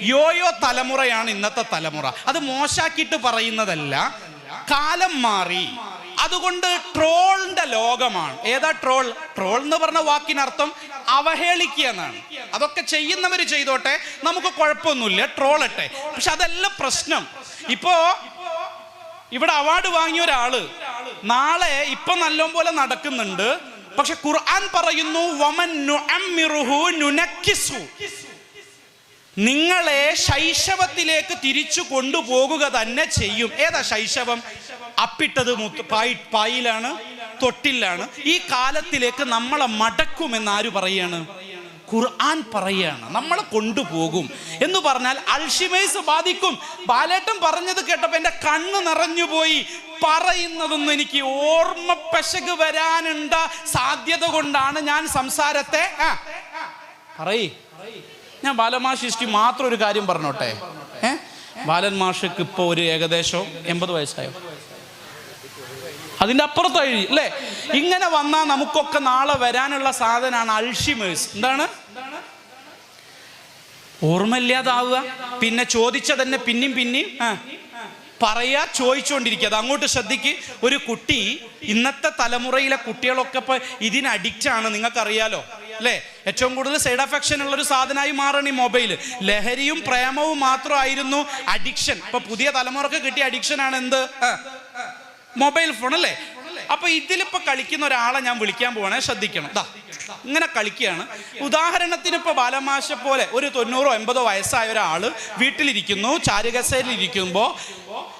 Yo-yo തലമുറയാണ് ഇന്നത്തെ തലമുറ. അത് മോശാക്കിയിട്ട് പറയുന്നതല്ല. കാലം മാറി. അതുകൊണ്ട് ട്രോളിന്റെ ലോകമാണ്. ഏതാ ട്രോൾ? ട്രോൾ എന്ന് പറഞ്ഞ വാക്കിനർത്ഥം അവഹേളിക്കുക എന്നാണ്. അതൊക്കെ ചെയ്യുന്നവർ ചെയ്തോട്ടെ. നമുക്ക് കുഴപ്പമൊന്നുമില്ല. ട്രോളട്ടെ പക്ഷെ അതല്ല പ്രശ്നം. ഇപ്പോ ഇവിടെ അവാർഡ് വാങ്ങിയ ഒരാൾ നാളെ ഇപ്പൊ നല്ലപോലെ നടക്കുന്നുണ്ട്. പക്ഷെ ഖുർആൻ പറയുന്നു വമൻ നുനക്കിസു. നിങ്ങളെ ശൈശവത്തിലേക്ക് തിരിച്ചു കൊണ്ടുപോകുക തന്നെ ചെയ്യും. ഏതാ ശൈശവം? അപ്പിട്ടത് മുത്ത് പായി പായിലാണ് തൊട്ടിലാണ്. ഈ കാലത്തിലേക്ക് നമ്മളെ മടക്കുമെന്ന് ആര് പറയാണ്? ഖുർആൻ പറയാണ്. നമ്മളെ കൊണ്ടുപോകും. എന്ന് പറഞ്ഞാൽ അൾഷിമേസ് ബാധിക്കും. ബാലേട്ടൻ പറഞ്ഞത് കേട്ടപ്പോൾ എന്റെ കണ്ണ് നിറഞ്ഞുപോയി പറയുന്നതൊന്നും എനിക്ക് ഓർമ്മ പെശക് വരാനുണ്ട സാധ്യത കൊണ്ടാണ് ഞാൻ സംസാരത്തെ ആ പറയ്. ഞാൻ ഹിസ്റ്ററി മാത്രം ഒരു കാര്യം പറഞ്ഞോട്ടെ? ഏ? ബാലൻ മാഷക്ക് ഇപ്പോൾ ഒരു ഏകദേശം എൺപത് വയസ്സായോ? അതിന്റെ അപ്പുറത്തായി അല്ലേ? ഇങ്ങനെ വന്നാൽ നമുക്കൊക്കെ നാളെ വരാനുള്ള സാധനമാണ് അൾഷിമേഴ്സ്. എന്താണ്? ഓർമ്മയില്ലാതാവുക. പിന്നെ ചോദിച്ച തന്നെ പിന്നെയും പിന്നെയും പറയാ ചോദിച്ചുകൊണ്ടിരിക്കുക അത് അങ്ങോട്ട് ശ്രദ്ധിക്ക്. ഒരു കുട്ടി ഇന്നത്തെ തലമുറയിലെ കുട്ടികളൊക്കെ ഇപ്പൊ ഇതിന് അഡിക്റ്റ് ആണ്. നിങ്ങൾക്കറിയാലോ? അല്ലേ ഏറ്റവും കൂടുതൽ സൈഡ് എഫക്ഷൻ ഉള്ള ഒരു സാധനമായി മാറണം ഈ മൊബൈൽ ലഹരിയും പ്രേമവും മാത്രമായിരുന്നു അഡിക്ഷൻ. ഇപ്പൊ പുതിയ തലമുറയ്ക്ക് കിട്ടിയ അഡിക്ഷൻ ആണ് എന്ത്? മൊബൈൽ ഫോൺ അല്ലേ? അപ്പൊ ഇതിലിപ്പോ കളിക്കുന്ന ഒരാളെ ഞാൻ വിളിക്കാൻ പോവാണേ. ശ്രദ്ധിക്കണം. ദാ ഇങ്ങനെ കളിക്കുകയാണ്. ഉദാഹരണത്തിന് ഇപ്പൊ ബാലമാശ പോലെ ഒരു തൊണ്ണൂറോ എൺപതോ വയസ്സായ ഒരാൾ വീട്ടിലിരിക്കുന്നു ചാരുകസയിൽ ഇരിക്കുമ്പോ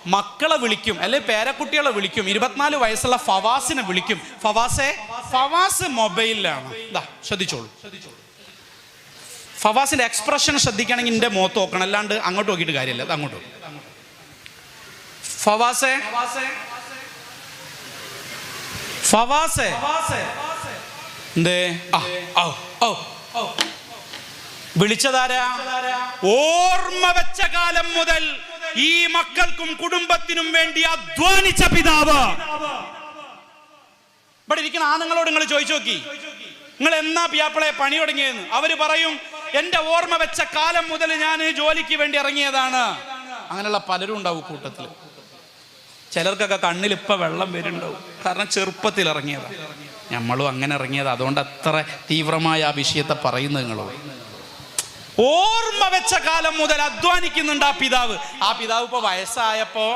മക്കളെ വിളിക്കും അല്ലെ പേരക്കുട്ടികളെ വിളിക്കും ഇരുപത്തിനാല് വയസ്സുള്ള ഫവാസിനെ വിളിക്കും. ഫവാസെ ഫവാസ് മൊബൈലിലാണ്. ശ്രദ്ധിച്ചോളൂ. ഫവാസിന്റെ എക്സ്പ്രഷൻ ശ്രദ്ധിക്കണമെങ്കിൽ എന്റെ മുഖത്ത് നോക്കണം. അല്ലാണ്ട് അങ്ങോട്ട് നോക്കിയിട്ട് കാര്യമില്ല. അത് അങ്ങോട്ട്. ഫവാസെ. ഫവാസെ. എന്തേ. വിളിച്ചതാരാ? ഓർമ്മ വെച്ച കാലം മുതൽ ഈ മക്കൾക്കും കുടുംബത്തിനും വേണ്ടി അധ്വാനിച്ച പിതാവ്. ഇവിടെ ഇരിക്കുന്ന ആണുങ്ങളോട് നിങ്ങൾ ചോദിച്ചു നോക്കി. നിങ്ങൾ എന്നാ പിയാപ്പിളെ പണി തുടങ്ങിയെന്ന്? അവർ പറയും എന്റെ ഓർമ്മ വെച്ച കാലം മുതൽ ഞാൻ ജോലിക്ക് വേണ്ടി ഇറങ്ങിയതാണ്. അങ്ങനെയുള്ള പലരും ഉണ്ടാവും കൂട്ടത്തിൽ ചിലർക്കൊക്കെ കണ്ണിൽ ഇപ്പൊ വെള്ളം വരുന്നുണ്ടാവും. കാരണം ചെറുപ്പത്തിൽ ഇറങ്ങിയതാണ്. നമ്മളും അങ്ങനെ ഇറങ്ങിയത് അതുകൊണ്ട് അത്ര തീവ്രമായ ആ വിഷയത്തെ പറയുന്നത് നിങ്ങളോ? ഓർമ്മ വെച്ച കാലം മുതൽ അധ്വാനിക്കുന്നുണ്ട് ആ പിതാവ്. ആ പിതാവ് ഇപ്പൊ വയസ്സായപ്പോ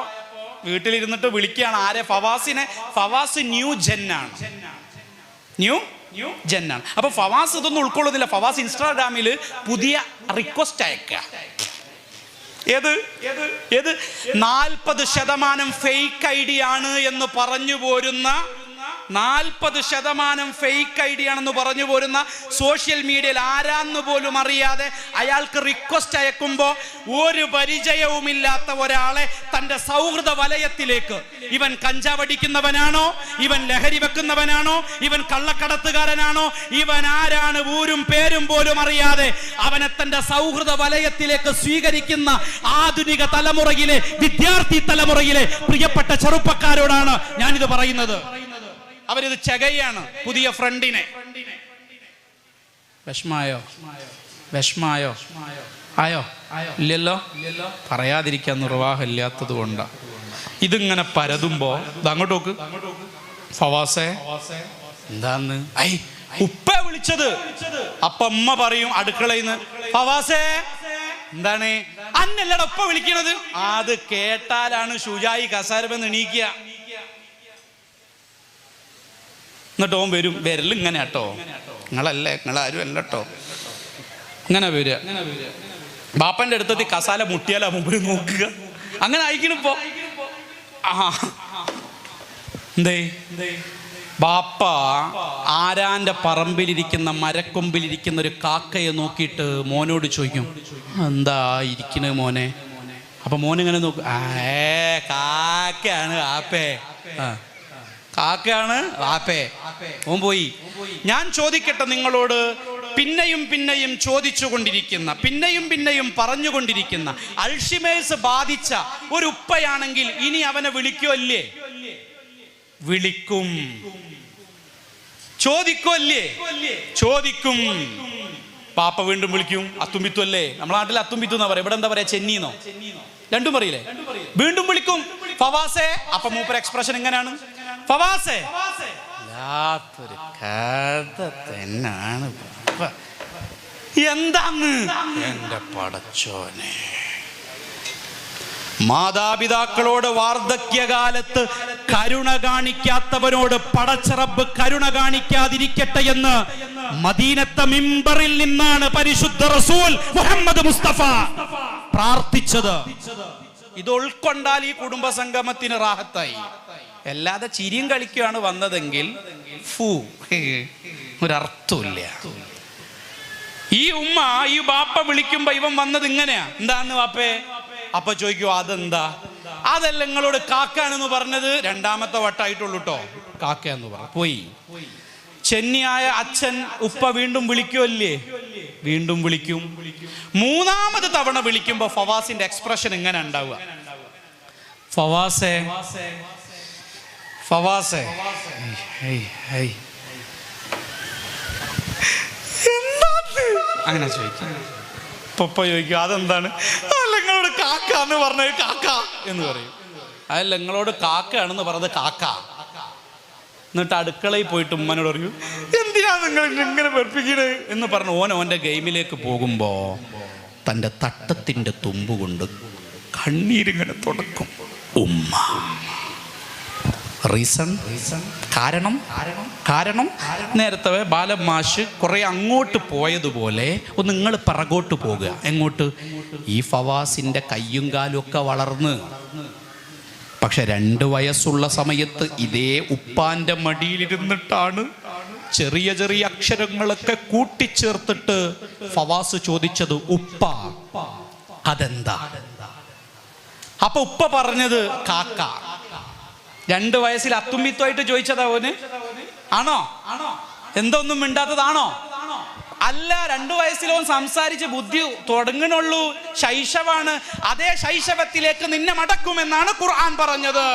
വീട്ടിലിരുന്നിട്ട് വിളിക്കുകയാണ്. ആരെ? ഫവാസിനെ. ഫവാസ് ന്യൂ ജെന്നാണ്. ന്യൂ? ന്യൂ ജെന്നാണ്. അപ്പൊ ഫവാസ് ഇതൊന്നും ഉൾക്കൊള്ളുന്നില്ല. ഫവാസ് ഇൻസ്റ്റാഗ്രാമിൽ പുതിയ റിക്വസ്റ്റ് അയക്കുക. ഏത്? ഏത്? നാൽപ്പത് ശതമാനം ഫേക്ക് ഐ ഡി ആണ് എന്ന് പറഞ്ഞു പോരുന്ന നാൽപ്പത് ശതമാനം ഫേക്ക് ഐ ഡി ആണെന്ന് പറഞ്ഞു പോരുന്ന സോഷ്യൽ മീഡിയയിൽ ആരാന്ന് പോലും അറിയാതെ അയാൾക്ക് റിക്വസ്റ്റ് അയക്കുമ്പോൾ ഒരു പരിചയവുമില്ലാത്ത ഒരാളെ തന്റെ സൗഹൃദ വലയത്തിലേക്ക് ഇവൻ കഞ്ചാവടിക്കുന്നവനാണോ ഇവൻ ലഹരി വെക്കുന്നവനാണോ? ഇവൻ കള്ളക്കടത്തുകാരനാണോ? ഇവൻ ആരാണ് ഊരും പേരും പോലും അറിയാതെ അവനെ തന്റെ സൗഹൃദ വലയത്തിലേക്ക് സ്വീകരിക്കുന്ന ആധുനിക തലമുറയിലെ വിദ്യാർത്ഥി തലമുറയിലെ പ്രിയപ്പെട്ട ചെറുപ്പക്കാരോടാണ് ഞാനിത് പറയുന്നത്. അവരിത് ചകയാണ് പുതിയ ഫ്രണ്ടിനെ. വിഷമായോ? വിഷമായോ? ആയോ? ഇല്ലല്ലോ? പറയാതിരിക്കാൻ നിർവാഹമില്ലാത്തത് കൊണ്ടാ. ഇതിങ്ങനെ പരതുമ്പോ അങ്ങോട്ട് നോക്ക്. ഫവാസെ എന്താന്ന്? ഐ ഉപ്പ വിളിച്ചത്. അപ്പൊ അമ്മ പറയും അടുക്കളയിൽ നിന്ന് ഫവാസേ എന്താണ്? അന്നല്ലട ഉപ്പ വിളിക്കണത്. അത് കേട്ടാലാണ് ഷുജായി കസാരമെന്ന് എണീക്കുക. എന്നിട്ട് ഓൻ വരും. വിരൽ ഇങ്ങനെ കേട്ടോ നിങ്ങളല്ലേ? നിങ്ങളാരും അല്ല കേട്ടോ ഇങ്ങനെ വരിക. ബാപ്പന്റെ അടുത്തെത്തി കസാല മുട്ടിയാലാ മുമ്പിൽ നോക്കുക. അങ്ങനെ അയക്കണിപ്പോ ആ. എന്തേ? ബാപ്പ ആരാന്റെ പറമ്പിലിരിക്കുന്ന മരക്കൊമ്പിലിരിക്കുന്ന ഒരു കാക്കയെ നോക്കിയിട്ട് മോനോട് ചോദിക്കും എന്താ ഇരിക്കണ മോനെ? അപ്പൊ മോനിങ്ങനെ നോക്കും ഏ കാക്കയാണ് ആപ്പേ. ആ. കാക്കയാണ്? വാപ്പേ. ഓൻ പോയി ഞാൻ ചോദിക്കട്ടെ നിങ്ങളോട് പിന്നെയും പിന്നെയും ചോദിച്ചു കൊണ്ടിരിക്കുന്ന പിന്നെയും പിന്നെയും പറഞ്ഞുകൊണ്ടിരിക്കുന്ന അൾഷിമേഴ്സ് ബാധിച്ച ഒരു ഉപ്പയാണെങ്കിൽ ഇനി അവനെ വിളിക്കുമല്ലേ വിളിക്കും. ചോദിക്കുമല്ലേ ചോദിക്കും. പാപ്പ വീണ്ടും വിളിക്കും. അത്തുമ്പിത്തു അല്ലേ? നമ്മളെ നാട്ടിൽ അത്തുമ്പിത്തു എന്നാ പറയാ. ഇവിടെ എന്താ പറയാ? ചെന്നീന്നോ? രണ്ടും പറയില്ലേ? വീണ്ടും വിളിക്കും. ഫവാസേ അപ്പൊ മൂപ്പർ എക്സ്പ്രഷൻ എങ്ങനെയാണ്? ഫവാസെ. വല്ലാത്തൊരു കഥ തന്നെയാണ്. എന്താന്ന്? പടച്ചോനെ. മാതാപിതാക്കളോട് വാർദ്ധക്യകാലത്ത് കരുണ കാണിക്കാത്തവനോട് പടച്ചറബ് കരുണ കാണിക്കാതിരിക്കട്ടെ എന്ന് മദീനത്തെ മിമ്പറിൽ നിന്നാണ് പരിശുദ്ധ റസൂൽ മുഹമ്മദ് മുസ്തഫ പ്രാർത്ഥിച്ചത്. ഇത് ഉൾക്കൊണ്ടാൽ ഈ കുടുംബ സംഗമത്തിന് റാഹത്തായി. അല്ലാതെ ചിരിയും കളിക്കുകയാണ് വന്നതെങ്കിൽ ഫൂ ഒരർത്ഥമില്ല ഈ ഉമ്മ ഈ ബാപ്പ വിളിക്കുമ്പോ ഇവൻ വന്നത് ഇങ്ങനെയാ. എന്താന്ന് ബാപ്പേ? അപ്പൊ ചോദിക്കൂ അതെന്താ? അതല്ല നിങ്ങളോട് കാക്കാണെന്ന് പറഞ്ഞത് രണ്ടാമത്തെ വട്ടായിട്ടുള്ളൂ കേട്ടോ കാക്ക എന്ന് പറ. പോയി. ചെന്നിയായ അച്ഛൻ ഉപ്പ വീണ്ടും വിളിക്കുമല്ലേ വീണ്ടും വിളിക്കും. മൂന്നാമത് തവണ വിളിക്കുമ്പോ ഫവാസിന്റെ എക്സ്പ്രഷൻ എങ്ങനെ ഉണ്ടാവുക? ഫവാസെ ഫവാസെ? അങ്ങനെ ചോദിക്കും. പപ്പ ചോദിക്കും അതെന്താണ്? അല്ല നിങ്ങളോട് കാക്ക എന്ന് പറഞ്ഞ കാക്ക എന്ന് പറയും. അതല്ല നിങ്ങളോട് കാക്കയാണെന്ന് പറഞ്ഞത് കാക്ക. എന്നിട്ട് അടുക്കളയിൽ പോയിട്ട് ഉമ്മനോട് പറയൂ എന്തിനാ നിങ്ങൾ ഇങ്ങനെ വെറുപ്പിക്കണേ? എന്ന് പറഞ്ഞ് ഓൻ ഓന്റെ ഗെയിമിലേക്ക് പോകുമ്പോൾ തന്റെ തട്ടത്തിന്റെ തുമ്പ് കൊണ്ട് കണ്ണീരിങ്ങനെ തുടക്കും. ഉമ്മ. റീസൺ കാരണം കാരണം. നേരത്തെ ബാലമാഷ് മാഷ് കുറെ അങ്ങോട്ട് പോയതുപോലെ ഒന്ന് നിങ്ങൾ പിറകോട്ട് പോകുക എങ്ങോട്ട്? ഈ ഫവാസിന്റെ കയ്യും കാലും ഒക്കെ വളർന്ന്. പക്ഷെ രണ്ട് വയസ്സുള്ള സമയത്ത് ഇതേ ഉപ്പാന്റെ മടിയിലിരുന്നിട്ടാണ് ചെറിയ ചെറിയ അക്ഷരങ്ങളൊക്കെ കൂട്ടിച്ചേർത്തിട്ട് ഫവാസ് ചോദിച്ചത് ഉപ്പ അതെന്താ? അപ്പൊ ഉപ്പ പറഞ്ഞത് കാക്ക രണ്ട് വയസ്സിൽ അത്തുമ്പിത്വമായിട്ട് ചോദിച്ചതാ ഓന്. ആണോ? എന്തൊന്നും മിണ്ടാത്തതാണോ? അല്ല രണ്ടു വയസ്സിലോൻ സംസാരിച്ച് ബുദ്ധി തുടങ്ങണുള്ളൂ. ശൈശവാണ്. അതേ ശൈശവത്തിലേക്ക് നിന്നെ മടക്കുമെന്നാണ് ഖുർആൻ പറഞ്ഞത്.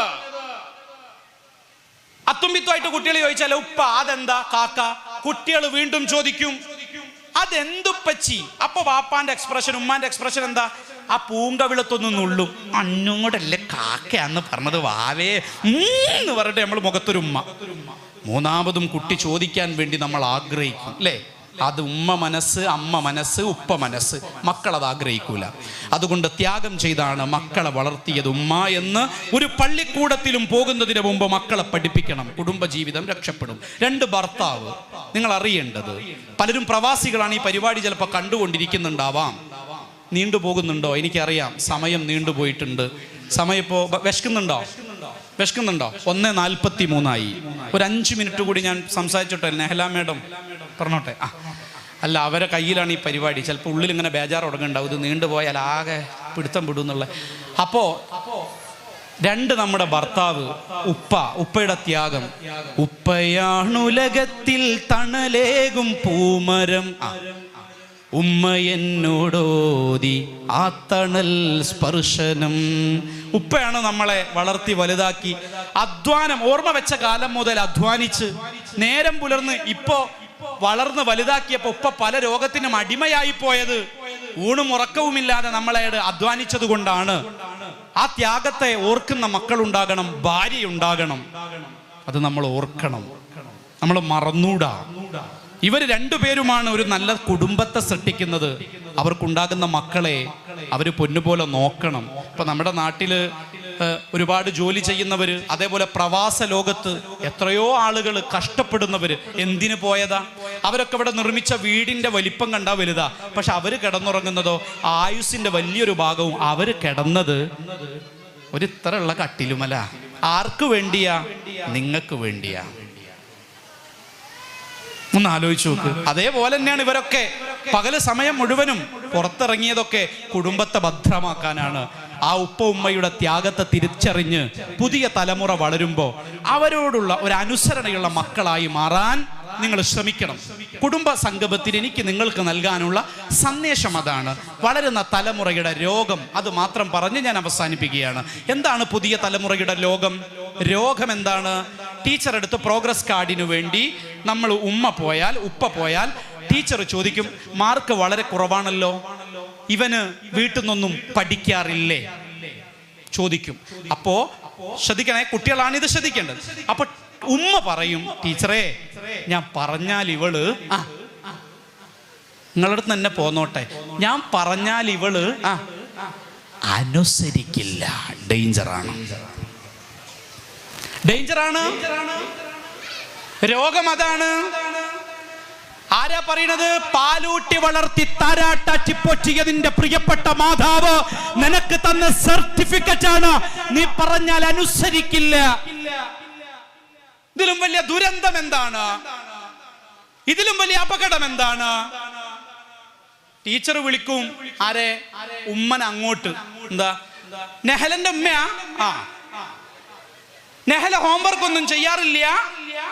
അത്തുമ്പിത്വമായിട്ട് കുട്ടികൾ ചോദിച്ചാൽ ഉപ്പ അതെന്താ? കാക്ക കുട്ടികൾ വീണ്ടും ചോദിക്കും. അതെന്തുപ്പച്ചി? അപ്പൊ വാപ്പാന്റെ എക്സ്പ്രഷൻ ഉമ്മാന്റെ എക്സ്പ്രഷൻ എന്താ? ആ പൂങ്കവിളത്തൊന്നും നുള്ളും. അന്നോടല്ലേ കാക്കയാന്ന് പറഞ്ഞത് വാവേ. എന്ന് പറഞ്ഞിട്ട് നമ്മൾ മുഖത്തൊരുമ്മ മൂന്നാമതും കുട്ടി ചോദിക്കാൻ വേണ്ടി നമ്മൾ ആഗ്രഹിക്കും അല്ലേ? അത് ഉമ്മ മനസ്സ് അമ്മ മനസ്സ് ഉപ്പ മനസ്സ്. മക്കൾ അത് ആഗ്രഹിക്കൂല. അതുകൊണ്ട് ത്യാഗം ചെയ്താണ് മക്കളെ വളർത്തിയത് ഉമ്മ എന്ന് ഒരു പള്ളിക്കൂടത്തിലും പോകുന്നതിന് മുമ്പ് മക്കളെ പഠിപ്പിക്കണം. കുടുംബജീവിതം രക്ഷപ്പെടും. രണ്ട് ഭർത്താവ് നിങ്ങൾ അറിയേണ്ടത് പലരും പ്രവാസികളാണ് ഈ പരിപാടി ചിലപ്പോൾ കണ്ടുകൊണ്ടിരിക്കുന്നുണ്ടാവാം. നീണ്ടുപോകുന്നുണ്ടോ? എനിക്കറിയാം. സമയം നീണ്ടുപോയിട്ടുണ്ട്. സമയം ഇപ്പോൾ വിശക്കുന്നുണ്ടോ? വിശക്കുന്നുണ്ടോ? ഒന്ന് നാൽപ്പത്തി മൂന്നായി ഒരു അഞ്ച് മിനിറ്റ് കൂടി ഞാൻ സംസാരിച്ചോട്ടെ നെഹല മേഡം പറഞ്ഞോട്ടെ. ആ. അല്ല അവരെ കയ്യിലാണ് ഈ പരിപാടി. ചിലപ്പോൾ ഉള്ളിൽ ഇങ്ങനെ ബേജാർ തുടങ്ങുന്നുണ്ടാവും. ഇത് നീണ്ടുപോയാൽ ആകെ പിടുത്തം വിടും എന്നുള്ള. അപ്പോൾ രണ്ട് നമ്മുടെ ഭർത്താവ് ഉപ്പ ഉപ്പയുടെ ത്യാഗം. ഉപ്പയാണുലകത്തിൽ തണലേകും പൂമരം. ഉമ്മ എന്നോടോതി ആ തണൽ സ്പർശനം. ഉപ്പയാണ് നമ്മളെ വളർത്തി വലുതാക്കി. അധ്വാനം ഓർമ്മ വെച്ച കാലം മുതൽ അധ്വാനിച്ച് നേരം പുലർന്ന് ഇപ്പോ വളർന്ന് വലുതാക്കിയപ്പോ ഉപ്പ പല രോഗത്തിനും അടിമയായി പോയത് ഊണും ഉറക്കവുമില്ലാതെ നമ്മളെ അധ്വാനിച്ചത് കൊണ്ടാണ്. ആ ത്യാഗത്തെ ഓർക്കുന്ന മക്കളുണ്ടാകണം ഭാര്യ ഉണ്ടാകണം അത് നമ്മൾ ഓർക്കണം. നമ്മൾ മറന്നൂടാ. ഇവർ രണ്ടുപേരുമാണ് ഒരു നല്ല കുടുംബത്തെ സൃഷ്ടിക്കുന്നത്. അവർക്കുണ്ടാകുന്ന മക്കളെ അവർ പൊന്നുപോലെ നോക്കണം. ഇപ്പൊ നമ്മുടെ നാട്ടിൽ ഒരുപാട് ജോലി ചെയ്യുന്നവർ അതേപോലെ പ്രവാസ ലോകത്ത് എത്രയോ ആളുകൾ കഷ്ടപ്പെടുന്നവർ എന്തിനു പോയതാ? അവരൊക്കെ ഇവിടെ നിർമ്മിച്ച വീടിന്റെ വലിപ്പം കണ്ടാ വലുതാ. പക്ഷെ അവർ കിടന്നുറങ്ങുന്നതോ ആയുസിന്റെ വലിയൊരു ഭാഗവും അവർ കിടന്നത് ഒരു ഇത്ര ഉള്ള കട്ടിലുമല. ആർക്ക് വേണ്ടിയാ? നിങ്ങൾക്ക് വേണ്ടിയാ. ഒന്ന് ആലോചിച്ച് നോക്ക്. അതേപോലെ തന്നെയാണ് ഇവരൊക്കെ. പകൽ സമയം മുഴുവനും പുറത്തിറങ്ങിയതൊക്കെ കുടുംബത്തെ ഭദ്രമാക്കാനാണ്. ആ ഉപ്പ ഉമ്മയുടെ ത്യാഗത്തെ തിരിച്ചറിഞ്ഞ് പുതിയ തലമുറ വളരുമ്പോൾ അവരോടുള്ള ഒരു അനുസരണയുള്ള മക്കളായി മാറാൻ നിങ്ങൾ ശ്രമിക്കണം. കുടുംബ സംഗമത്തിൽ എനിക്ക് നിങ്ങൾക്ക് നൽകാനുള്ള സന്ദേശം അതാണ്. വളരുന്ന തലമുറയുടെ രോഗം അത് മാത്രം പറഞ്ഞ് ഞാൻ അവസാനിപ്പിക്കുകയാണ്. എന്താണ് പുതിയ തലമുറയുടെ ലോകം രോഗം എന്താണ് ടീച്ചർ എടുത്ത് പ്രോഗ്രസ് കാർഡിന് വേണ്ടി നമ്മൾ ഉമ്മ പോയാൽ ഉപ്പ പോയാൽ ടീച്ചർ ചോദിക്കും മാർക്ക് വളരെ കുറവാണല്ലോ. ഇവന് വീട്ടിൽ നിന്നൊന്നും പഠിക്കാറില്ലേ? ചോദിക്കും. അപ്പോ ശ്രദ്ധിക്കണേ കുട്ടികളാണ് ഇത് ശ്രദ്ധിക്കേണ്ടത്. അപ്പൊ ഉമ്മ പറയും ടീച്ചറേ ഞാൻ പറഞ്ഞാൽ ഇവൾ ആ നിങ്ങളടുത്ത് തന്നെ പോന്നോട്ടെ. ഞാൻ പറഞ്ഞാൽ ഇവൾ ആ അനുസരിക്കില്ല. ഡേഞ്ചറാണ്. ഡേഞ്ചറാണ്. രോഗം അതാണ്. ആരാ പറയണത്? പാലൂട്ടി വളർത്തി താരാട്ടാറ്റി പൊറ്റിയതിന്റെ പ്രിയപ്പെട്ട മാതാവ് നിനക്ക് തന്ന സർട്ടിഫിക്കറ്റ് ആണ്. നീ പറഞ്ഞാൽ അനുസരിക്കില്ല. ഇതിലും വലിയ ദുരന്തം എന്താണ്? ഇതിലും വലിയ അപകടം എന്താണ്? ടീച്ചർ വിളിക്കും. ആരെ? ഉമ്മൻ അങ്ങോട്ട്. എന്താ? നെഹലന്റെ ഉമ്മയാ? ആ. നെഹല ഹോംവർക്ക് ഒന്നും ചെയ്യാറില്ല?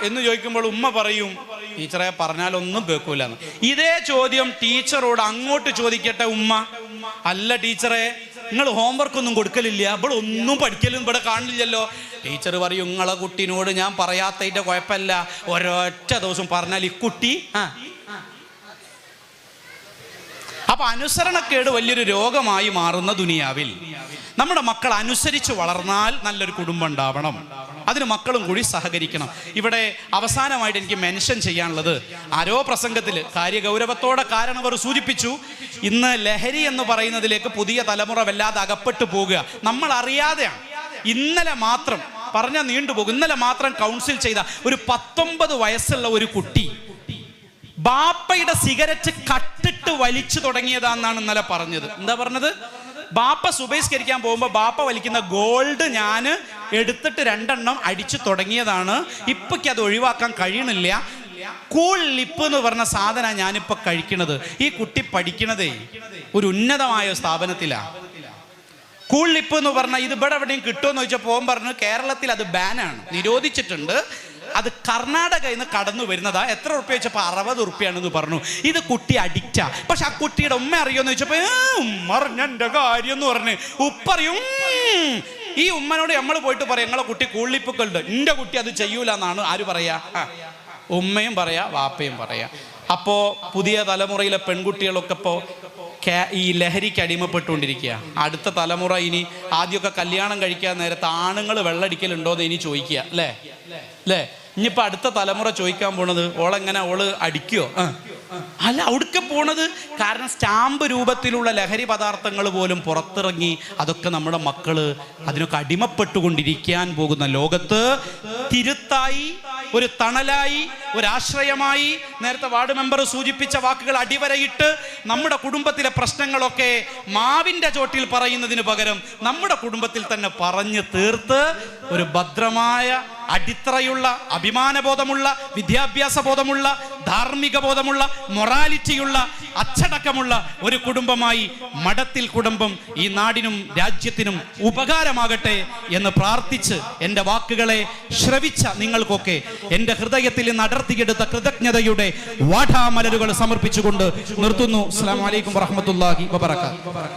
എന്ന് ചോദിക്കുമ്പോൾ ഉമ്മ പറയും ടീച്ചറെ പറഞ്ഞാലൊന്നും കേൾക്കൂല ഇതേ ചോദ്യം ടീച്ചറോട് അങ്ങോട്ട് ചോദിക്കട്ടെ ഉമ്മ. അല്ല ടീച്ചറെ നിങ്ങൾ ഹോംവർക്ക് ഒന്നും കൊടുക്കലില്ല. ഇവിടെ ഒന്നും പഠിക്കലും ഇവിടെ കാണില്ലല്ലോ. ടീച്ചർ പറയും നിങ്ങളെ കുട്ടീനോട് ഞാൻ പറയാത്തതിന്റെ കുഴപ്പമില്ല. ഒരൊറ്റ ദിവസം പറഞ്ഞാൽ ഈ കുട്ടി ആ അപ്പൊ അനുസരണക്കേട് വലിയൊരു രോഗമായി മാറുന്ന ദുനിയാവിൽ നമ്മുടെ മക്കൾ അനുസരിച്ച് വളർന്നാൽ നല്ലൊരു കുടുംബം ഉണ്ടാവണം. അതിന് മക്കളും കൂടി സഹകരിക്കണം. ഇവിടെ അവസാനമായിട്ട് എനിക്ക് മെൻഷൻ ചെയ്യാനുള്ളത് ആരോ പ്രസംഗത്തിൽ കാര്യഗൗരവത്തോടെ കാരണം അവർ സൂചിപ്പിച്ചു ഇന്ന് ലഹരി എന്ന് പറയുന്നതിലേക്ക് പുതിയ തലമുറ വല്ലാതെ അകപ്പെട്ടു പോകുക. നമ്മൾ അറിയാതെയാണ്. ഇന്നലെ മാത്രം പറഞ്ഞ നീണ്ടുപോകും. ഇന്നലെ മാത്രം കൗൺസിൽ ചെയ്ത ഒരു പത്തൊമ്പത് വയസ്സുള്ള ഒരു കുട്ടി ബാപ്പയുടെ സിഗരറ്റ് കട്ടിട്ട് വലിച്ചു തുടങ്ങിയതാന്നാണ് ഇന്നലെ പറഞ്ഞത്. എന്താ പറഞ്ഞത്? ബാപ്പ സുബഹിസ്കരിക്കാൻ പോകുമ്പോൾ ബാപ്പ വലിക്കുന്ന ഗോൾഡ് ഞാൻ എടുത്തിട്ട് രണ്ടെണ്ണം അടിച്ചു തുടങ്ങിയതാണ്. ഇപ്പൊക്ക് അത് ഒഴിവാക്കാൻ കഴിയണില്ല. കൂൾ ലിപ്പ് എന്ന് പറഞ്ഞ സാധന ഞാനിപ്പോ കഴിക്കണത്. ഈ കുട്ടി പഠിക്കണതേ ഒരു ഉന്നതമായ സ്ഥാപനത്തിലാണ് കൂൾ ലിപ്പ് എന്ന് പറഞ്ഞാൽ ഇത് ഇവിടെ എവിടെയും കിട്ടുമെന്ന് ചോദിച്ചാൽ പോകാൻ പറഞ്ഞു കേരളത്തിൽ അത് ബാനാണ് നിരോധിച്ചിട്ടുണ്ട്. അത് കർണാടകയിൽ നിന്ന് കടന്നു വരുന്നതാ. എത്ര ഉറുപ്പ്യ വെച്ചപ്പോൾ അറുപത് ഉറുപ്പ്യാണെന്ന് പറഞ്ഞു. ഇത് കുട്ടി അഡിക്റ്റാ പക്ഷെ ആ കുട്ടിയുടെ ഉമ്മ അറിയോന്ന് ചോദിച്ചപ്പോൾ "ഏ, ഉമ്മ അറിഞ്ഞ എന്റെ കാര്യം എന്ന് പറഞ്ഞ് ഉപ്പറിയും. ഈ ഉമ്മനോട് നമ്മൾ പോയിട്ട് പറയാം. ഞങ്ങളെ കുട്ടി കൂളിപ്പൊക്കെ എന്റെ കുട്ടി അത് ചെയ്യൂല എന്നാണ് ആര് പറയാ. ഉമ്മയും പറയാ വാപ്പയും പറയാ. അപ്പോ പുതിയ തലമുറയിലെ പെൺകുട്ടികളൊക്കെ ഇപ്പോ ഈ ലഹരിക്ക് അടിമപ്പെട്ടുകൊണ്ടിരിക്കുക അടുത്ത തലമുറ ഇനി ആദ്യമൊക്കെ കല്യാണം കഴിക്കാൻ നേരത്തെ ആണുങ്ങൾ വെള്ളടിക്കലുണ്ടോ എന്ന് ഇനി ചോദിക്കുക അല്ലേ? അല്ലേ? ഇനിയിപ്പോ അടുത്ത തലമുറ ചോദിക്കാൻ പോണത് ഓളെങ്ങനെ ഓൾ അടിക്കോ? അല്ല അവിടുക്ക് പോണത് കാരണം സ്റ്റാമ്പ് രൂപത്തിലുള്ള ലഹരി പദാർത്ഥങ്ങൾ പോലും പുറത്തിറങ്ങി അതൊക്കെ നമ്മുടെ മക്കൾ അതിനൊക്കെ അടിമപ്പെട്ടുകൊണ്ടിരിക്കാൻ പോകുന്ന ലോകത്ത് തിരുത്തായി ഒരു തണലായി ഒരാശ്രയമായി നേരത്തെ വാർഡ് മെമ്പർ സൂചിപ്പിച്ച വാക്കുകൾ അടിവരയിട്ട് നമ്മുടെ കുടുംബത്തിലെ പ്രശ്നങ്ങളൊക്കെ മാവിന്റെ ചോട്ടിൽ പറയുന്നതിന് പകരം നമ്മുടെ കുടുംബത്തിൽ തന്നെ പറഞ്ഞു തീർത്ത് ഒരു ഭദ്രമായ അടിത്തറയുള്ള അഭിമാനബോധമുള്ള വിദ്യാഭ്യാസ ബോധമുള്ള ധാർമ്മിക ബോധമുള്ള മൊറാലിറ്റിയുള്ള അച്ചടക്കമുള്ള ഒരു കുടുംബമായി മഠത്തിൽ കുടുംബം ഈ നാടിനും രാജ്യത്തിനും ഉപകാരമാകട്ടെ എന്ന് പ്രാർത്ഥിച്ച് എന്റെ വാക്കുകളെ ശ്രവിച്ച നിങ്ങൾക്കൊക്കെ എന്റെ ഹൃദയത്തിൽ നിന്ന് അടർത്തിയെടുത്ത കൃതജ്ഞതയുടെ വാഠാമലരുകൾ സമർപ്പിച്ചുകൊണ്ട് നിർത്തുന്നു. അസ്സാം വലൈക്കും വറഹമത്തല്ലാഹി വബർക്കാത്തു